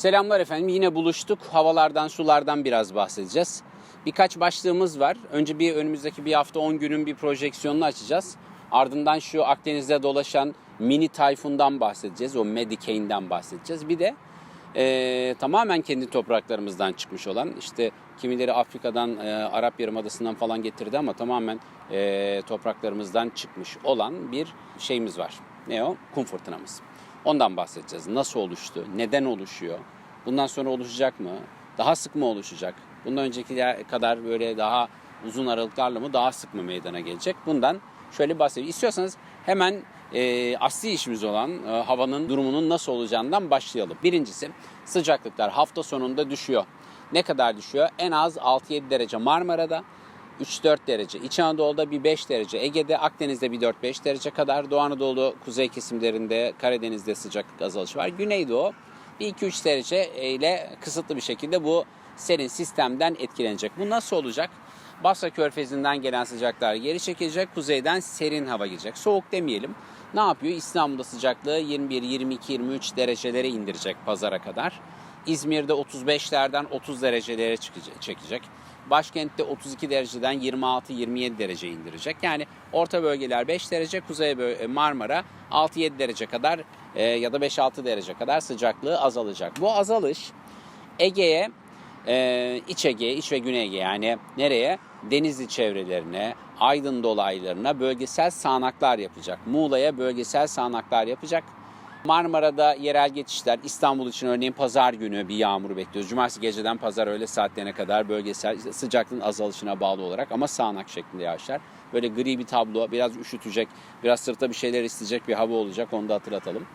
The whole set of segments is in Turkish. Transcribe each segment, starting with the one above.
Selamlar efendim. Yine buluştuk. Havalardan, sulardan biraz bahsedeceğiz. Birkaç başlığımız var. Önce bir önümüzdeki bir hafta 10 günün bir projeksiyonunu açacağız. Ardından şu Akdeniz'de dolaşan mini tayfundan bahsedeceğiz. O Medicaid'den bahsedeceğiz. Bir de eee, tamamen kendi topraklarımızdan çıkmış olan işte kimileri Afrika'dan, eee, Arap Yarımadası'ndan falan getirdi ama tamamen eee, topraklarımızdan çıkmış olan bir şeyimiz var. Ne o? Kum fırtınamız. Ondan bahsedeceğiz. Nasıl oluştu? Neden oluşuyor? Bundan sonra oluşacak mı? Daha sık mı oluşacak? Bundan önceki kadar böyle daha uzun aralıklarla mı daha sık mı meydana gelecek? Bundan şöyle bahsedeyim. İstiyorsanız hemen e, asli işimiz olan e, havanın durumunun nasıl olacağından başlayalım. Birincisi sıcaklıklar hafta sonunda düşüyor. Ne kadar düşüyor? En az 6-7 derece Marmara'da, 3-4 derece. İç Anadolu'da bir 5 derece. Ege'de, Akdeniz'de bir 4-5 derece kadar. Doğu Anadolu kuzey kesimlerinde, Karadeniz'de sıcaklık azalışı var. Güneydoğu bir 2-3 derece ile kısıtlı bir şekilde bu serin sistemden etkilenecek. Bu nasıl olacak? Basra Körfezi'nden gelen sıcaklar geri çekilecek. Kuzeyden serin hava girecek. Soğuk demeyelim. Ne yapıyor? İstanbul'da sıcaklığı 21, 22, 23 derecelere indirecek pazara kadar. İzmir'de 35'lerden 30 derecelere çekecek. Başkentte 32 dereceden 26-27 derece indirecek. Yani orta bölgeler 5 derece, kuzey böl- Marmara 6-7 derece kadar e, ya da 5-6 derece kadar sıcaklığı azalacak. Bu azalış Ege'ye, e, İç Ege, İç ve Güney Ege yani nereye? Denizli çevrelerine, Aydın dolaylarına bölgesel sağanaklar yapacak. Muğla'ya bölgesel sağanaklar yapacak. Marmara'da yerel geçişler, İstanbul için örneğin pazar günü bir yağmur bekliyoruz. Cumartesi geceden pazar öğle saatlerine kadar bölgesel sıcaklığın azalışına bağlı olarak ama sağanak şeklinde yağışlar. Böyle gri bir tablo, biraz üşütecek, biraz sırta bir şeyler isteyecek bir hava olacak onu da hatırlatalım.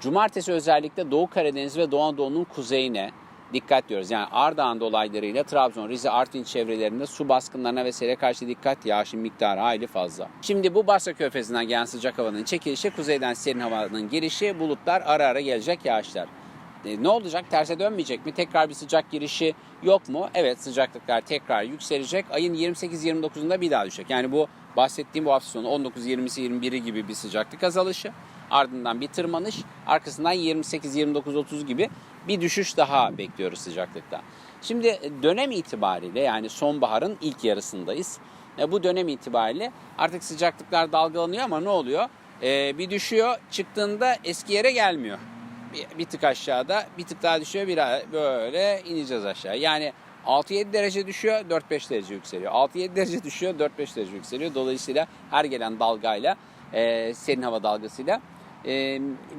Cumartesi özellikle Doğu Karadeniz ve Doğu Anadolu'nun kuzeyine dikkat diyoruz. Yani Ardahan dolaylarıyla Trabzon, Rize, Artvin çevrelerinde su baskınlarına ve sele karşı dikkat yağışın miktarı hayli fazla. Şimdi bu Basra Körfezi'nden gelen sıcak havanın çekilişi, kuzeyden serin havanın girişi, bulutlar ara ara gelecek yağışlar. E, ne olacak? Terse dönmeyecek mi? Tekrar bir sıcak girişi yok mu? Evet sıcaklıklar tekrar yükselecek. Ayın 28-29'unda bir daha düşecek. Yani bu bahsettiğim bu hafta sonu 19, 20'si 21'i gibi bir sıcaklık azalışı. Ardından bir tırmanış. Arkasından 28, 29, 30 gibi bir düşüş daha bekliyoruz sıcaklıkta. Şimdi e, dönem itibariyle yani sonbaharın ilk yarısındayız. E, bu dönem itibariyle artık sıcaklıklar dalgalanıyor ama ne oluyor? E, bir düşüyor çıktığında eski yere gelmiyor bir, bir tık aşağıda bir tık daha düşüyor bir böyle ineceğiz aşağı. Yani 6-7 derece düşüyor 4-5 derece yükseliyor. 6-7 derece düşüyor 4-5 derece yükseliyor. Dolayısıyla her gelen dalgayla e, serin hava dalgasıyla e,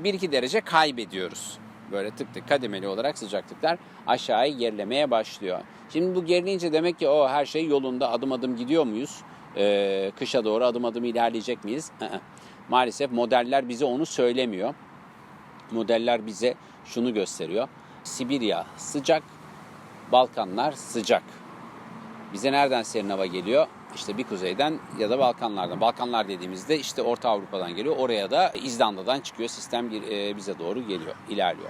1-2 derece kaybediyoruz. Böyle tık tık kademeli olarak sıcaklıklar aşağıya gerilemeye başlıyor. Şimdi bu gerileyince demek ki o her şey yolunda adım adım gidiyor muyuz? E, kışa doğru adım adım ilerleyecek miyiz? Maalesef modeller bize onu söylemiyor modeller bize şunu gösteriyor. Sibirya sıcak, Balkanlar sıcak. Bize nereden serin hava geliyor? İşte bir kuzeyden ya da Balkanlardan. Balkanlar dediğimizde işte Orta Avrupa'dan geliyor. Oraya da İzlanda'dan çıkıyor. Sistem e, bize doğru geliyor, ilerliyor.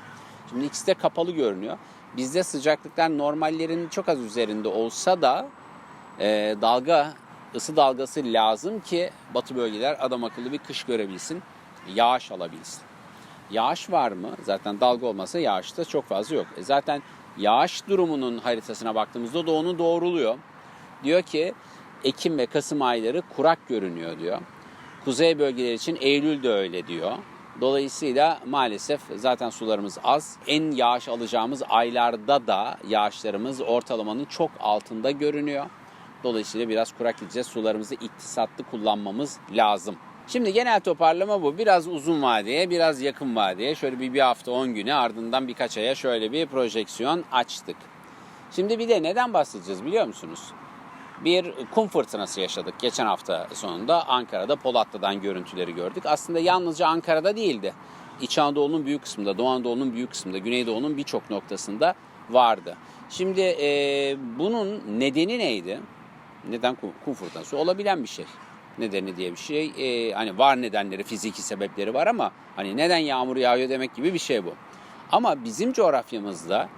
Şimdi ikisi de kapalı görünüyor. Bizde sıcaklıklar normallerin çok az üzerinde olsa da e, dalga, ısı dalgası lazım ki batı bölgeler adam akıllı bir kış görebilsin, yağış alabilsin. Yağış var mı? Zaten dalga olmasa yağış da çok fazla yok. E zaten yağış durumunun haritasına baktığımızda da onu doğruluyor. Diyor ki Ekim ve Kasım ayları kurak görünüyor diyor. Kuzey bölgeler için Eylül de öyle diyor. Dolayısıyla maalesef zaten sularımız az. En yağış alacağımız aylarda da yağışlarımız ortalamanın çok altında görünüyor. Dolayısıyla biraz kurak gideceğiz. Sularımızı iktisatlı kullanmamız lazım. Şimdi genel toparlama bu. Biraz uzun vadeye, biraz yakın vadeye. Şöyle bir, bir hafta 10 güne ardından birkaç aya şöyle bir projeksiyon açtık. Şimdi bir de neden bahsedeceğiz biliyor musunuz? Bir kum fırtınası yaşadık geçen hafta sonunda. Ankara'da Polatlı'dan görüntüleri gördük. Aslında yalnızca Ankara'da değildi. İç Anadolu'nun büyük kısmında, Doğu Anadolu'nun büyük kısmında, Güneydoğu'nun birçok noktasında vardı. Şimdi e, bunun nedeni neydi? Neden kum, kum fırtınası? Olabilen bir şey nedeni diye bir şey. E, hani var nedenleri, fiziki sebepleri var ama hani neden yağmur yağıyor demek gibi bir şey bu. Ama bizim coğrafyamızda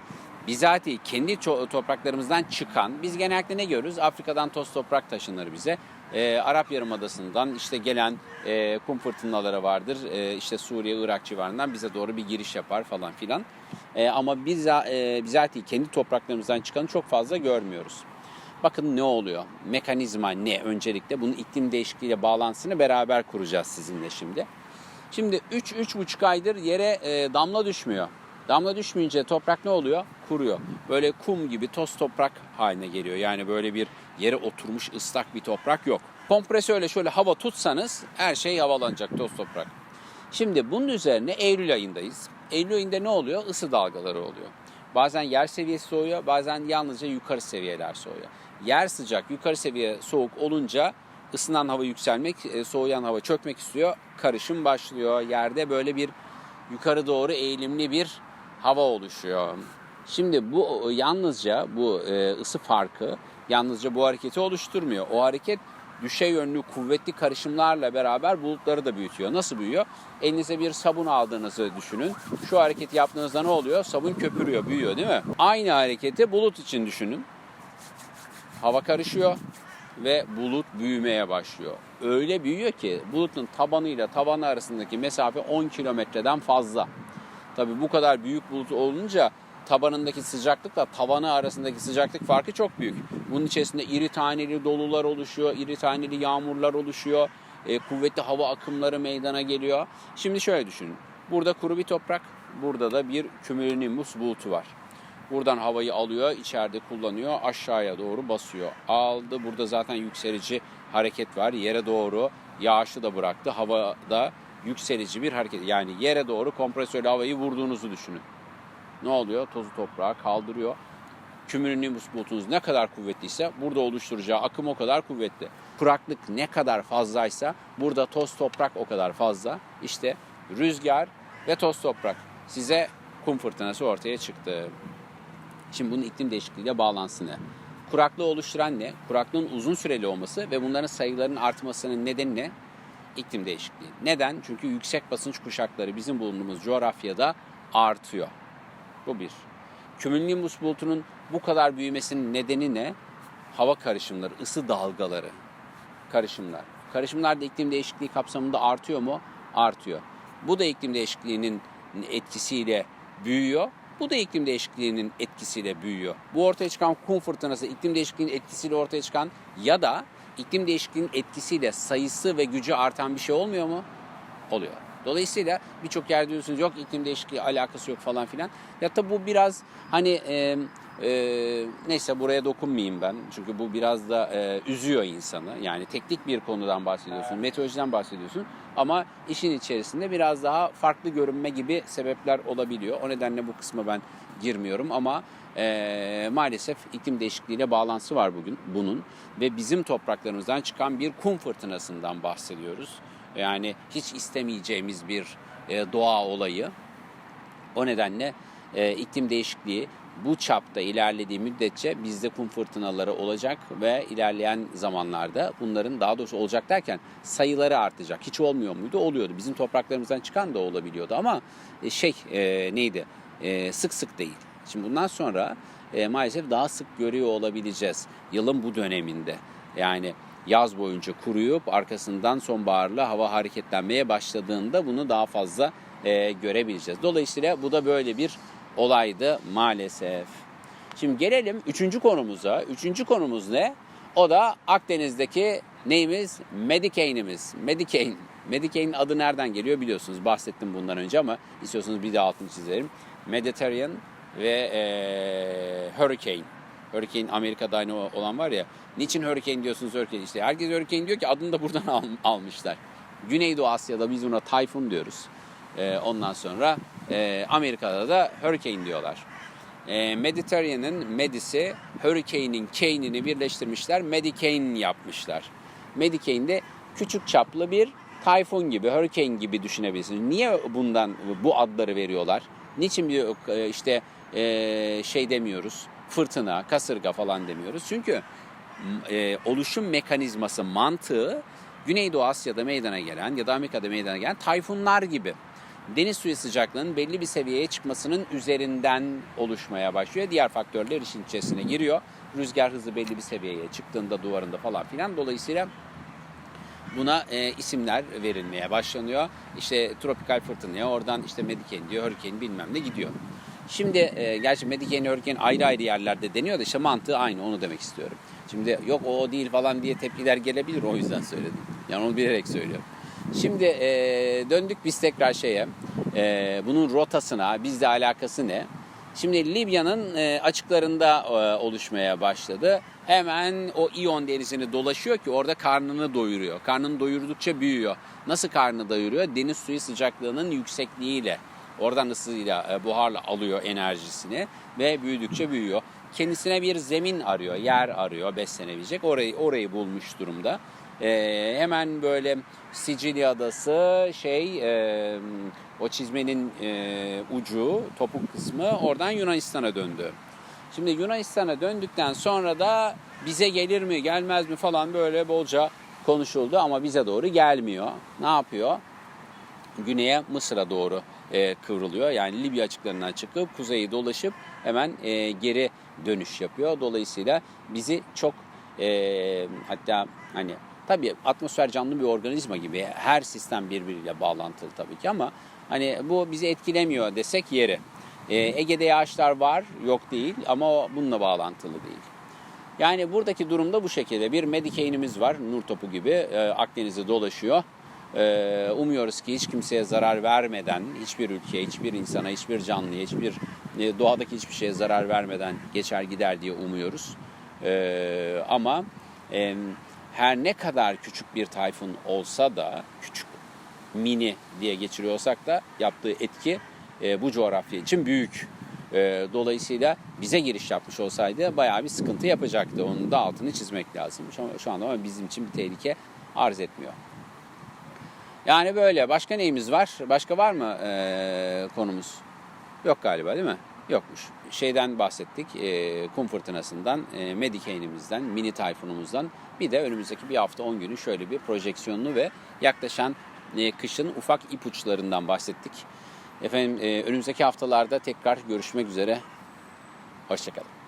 bizatihi kendi topraklarımızdan çıkan, biz genellikle ne görürüz? Afrika'dan toz toprak taşınır bize. e, Arap Yarımadası'ndan işte gelen e, kum fırtınaları vardır. E, işte Suriye, Irak civarından bize doğru bir giriş yapar falan filan. E, ama biz e, bizatihi kendi topraklarımızdan çıkanı çok fazla görmüyoruz. Bakın ne oluyor? Mekanizma ne? Öncelikle bunun iklim değişikliğiyle bağlantısını beraber kuracağız sizinle şimdi. Şimdi 3-3,5 aydır yere e, damla düşmüyor. Damla düşmeyince toprak ne oluyor? Kuruyor. Böyle kum gibi toz toprak haline geliyor. Yani böyle bir yere oturmuş ıslak bir toprak yok. Kompresörle şöyle hava tutsanız her şey havalanacak toz toprak. Şimdi bunun üzerine Eylül ayındayız. Eylül ayında ne oluyor? Isı dalgaları oluyor. Bazen yer seviyesi soğuyor, bazen yalnızca yukarı seviyeler soğuyor. Yer sıcak, yukarı seviye soğuk olunca ısınan hava yükselmek, e, soğuyan hava çökmek istiyor. Karışım başlıyor. Yerde böyle bir yukarı doğru eğilimli bir hava oluşuyor. Şimdi bu yalnızca bu e, ısı farkı yalnızca bu hareketi oluşturmuyor. O hareket düşe yönlü kuvvetli karışımlarla beraber bulutları da büyütüyor. Nasıl büyüyor? Elinize bir sabun aldığınızı düşünün. Şu hareketi yaptığınızda ne oluyor? Sabun köpürüyor, büyüyor değil mi? Aynı hareketi bulut için düşünün. Hava karışıyor ve bulut büyümeye başlıyor. Öyle büyüyor ki bulutun tabanıyla tabanı arasındaki mesafe 10 kilometreden fazla. Tabii bu kadar büyük bulut olunca tabanındaki sıcaklıkla tavanı arasındaki sıcaklık farkı çok büyük. Bunun içerisinde iri taneli dolular oluşuyor, iri taneli yağmurlar oluşuyor, e, kuvvetli hava akımları meydana geliyor. Şimdi şöyle düşünün. Burada kuru bir toprak, burada da bir cumulonimbus bulutu var. Buradan havayı alıyor, içeride kullanıyor, aşağıya doğru basıyor. Aldı, burada zaten yükselici hareket var. Yere doğru yağışı da bıraktı. Havada yükselici bir hareket. Yani yere doğru kompresörle havayı vurduğunuzu düşünün. Ne oluyor? Tozu toprağa kaldırıyor. Cumulonimbus bulutunuz ne kadar kuvvetliyse burada oluşturacağı akım o kadar kuvvetli. Kuraklık ne kadar fazlaysa burada toz toprak o kadar fazla. İşte rüzgar ve toz toprak size kum fırtınası ortaya çıktı. Şimdi bunun iklim değişikliğiyle bağlantısı ne? Kuraklığı oluşturan ne? Kuraklığın uzun süreli olması ve bunların sayılarının artmasının nedeni ne? İklim değişikliği. Neden? Çünkü yüksek basınç kuşakları bizim bulunduğumuz coğrafyada artıyor. Bu bir. Cumulonimbus bulutunun bu kadar büyümesinin nedeni ne? Hava karışımları, ısı dalgaları, karışımlar. Karışımlar da iklim değişikliği kapsamında artıyor mu? Artıyor. Bu da iklim değişikliğinin etkisiyle büyüyor. Bu da iklim değişikliğinin etkisiyle büyüyor. Bu ortaya çıkan kum fırtınası iklim değişikliğinin etkisiyle ortaya çıkan ya da iklim değişikliğinin etkisiyle sayısı ve gücü artan bir şey olmuyor mu? Oluyor. Dolayısıyla birçok yerde diyorsunuz yok iklim değişikliği alakası yok falan filan. Ya tabi bu biraz hani e, e, neyse buraya dokunmayayım ben. Çünkü bu biraz da e, üzüyor insanı. Yani teknik bir konudan bahsediyorsun, meteorolojiden bahsediyorsun. Ama işin içerisinde biraz daha farklı görünme gibi sebepler olabiliyor. O nedenle bu kısma ben girmiyorum ama e, maalesef iklim değişikliğiyle bağlantısı var bugün bunun ve bizim topraklarımızdan çıkan bir kum fırtınasından bahsediyoruz. Yani hiç istemeyeceğimiz bir e, doğa olayı. O nedenle e, iklim değişikliği bu çapta ilerlediği müddetçe bizde kum fırtınaları olacak ve ilerleyen zamanlarda bunların daha doğrusu olacak derken sayıları artacak. Hiç olmuyor muydu? Oluyordu. Bizim topraklarımızdan çıkan da olabiliyordu ama şey e, neydi? E, sık sık değil. Şimdi bundan sonra e, maalesef daha sık görüyor olabileceğiz yılın bu döneminde. Yani yaz boyunca kuruyup arkasından sonbaharla hava hareketlenmeye başladığında bunu daha fazla e, görebileceğiz. Dolayısıyla bu da böyle bir olaydı maalesef. Şimdi gelelim üçüncü konumuza. Üçüncü konumuz ne? O da Akdeniz'deki neyimiz? Medicane'imiz. Medicaine. Medicaine'in adı nereden geliyor biliyorsunuz. Bahsettim bundan önce ama istiyorsanız bir daha altını çizelim. Mediterranean ve e, Hurricane. Hurricane Amerika'da aynı olan var ya. Niçin Hurricane diyorsunuz Hurricane? İşte herkes Hurricane diyor ki adını da buradan al, almışlar. Güneydoğu Asya'da biz ona Tayfun diyoruz. E, ondan sonra e, Amerika'da da Hurricane diyorlar. E, Mediterranean'ın Medis'i, Hurricane'in Kane'ini birleştirmişler. Medicane yapmışlar. Medicane de küçük çaplı bir tayfun gibi, hurricane gibi düşünebilirsiniz. Niye bundan bu adları veriyorlar? Niçin bir e, işte e, şey demiyoruz, fırtına, kasırga falan demiyoruz? Çünkü e, oluşum mekanizması, mantığı Güneydoğu Asya'da meydana gelen ya da Amerika'da meydana gelen tayfunlar gibi. Deniz suyu sıcaklığının belli bir seviyeye çıkmasının üzerinden oluşmaya başlıyor. Diğer faktörler işin içerisine giriyor. Rüzgar hızı belli bir seviyeye çıktığında duvarında falan filan. Dolayısıyla buna e, isimler verilmeye başlanıyor. İşte tropikal fırtınaya oradan işte Medicaid diyor, Hurricane bilmem ne gidiyor. Şimdi e, gerçi Medicaid, Hurricane ayrı ayrı yerlerde deniyor da işte mantığı aynı onu demek istiyorum. Şimdi yok o değil falan diye tepkiler gelebilir o yüzden söyledim. Yani onu bilerek söylüyorum. Şimdi e, döndük biz tekrar şeye. E, bunun rotasına, bizle alakası ne? Şimdi Libya'nın e, açıklarında e, oluşmaya başladı. Hemen o İyon denizini dolaşıyor ki orada karnını doyuruyor. Karnını doyurdukça büyüyor. Nasıl karnını doyuruyor? Deniz suyu sıcaklığının yüksekliğiyle. Oradan ısıyla, e, buharla alıyor enerjisini ve büyüdükçe büyüyor. Kendisine bir zemin arıyor, yer arıyor beslenebilecek. Orayı orayı bulmuş durumda. E, hemen böyle Sicilya adası şey e, o çizmenin e, ucu topuk kısmı oradan Yunanistan'a döndü. Şimdi Yunanistan'a döndükten sonra da bize gelir mi gelmez mi falan böyle bolca konuşuldu ama bize doğru gelmiyor. Ne yapıyor? Güneye Mısır'a doğru e, kıvrılıyor. Yani Libya açıklarından çıkıp kuzeyi dolaşıp hemen e, geri dönüş yapıyor. Dolayısıyla bizi çok e, hatta hani tabii atmosfer canlı bir organizma gibi her sistem birbiriyle bağlantılı tabii ki ama hani bu bizi etkilemiyor desek yeri. E, Ege'de yağışlar var yok değil ama o bununla bağlantılı değil. Yani buradaki durumda bu şekilde. Bir Medicaid'imiz var nur topu gibi e, Akdeniz'de dolaşıyor. E, umuyoruz ki hiç kimseye zarar vermeden, hiçbir ülkeye, hiçbir insana, hiçbir canlıya, hiçbir e, doğadaki hiçbir şeye zarar vermeden geçer gider diye umuyoruz. E, ama e, her ne kadar küçük bir tayfun olsa da, küçük mini diye geçiriyorsak da yaptığı etki e, bu coğrafya için büyük. E, dolayısıyla bize giriş yapmış olsaydı bayağı bir sıkıntı yapacaktı. Onun da altını çizmek lazım. Şu, şu anda ama bizim için bir tehlike arz etmiyor. Yani böyle. Başka neyimiz var? Başka var mı e, konumuz? Yok galiba değil mi? Yokmuş. Şeyden bahsettik. E, kum fırtınasından, e, Medicaid'imizden, mini tayfunumuzdan. Bir de önümüzdeki bir hafta 10 günü şöyle bir projeksiyonlu ve yaklaşan e, kışın ufak ipuçlarından bahsettik. Efendim e, önümüzdeki haftalarda tekrar görüşmek üzere. Hoşçakalın.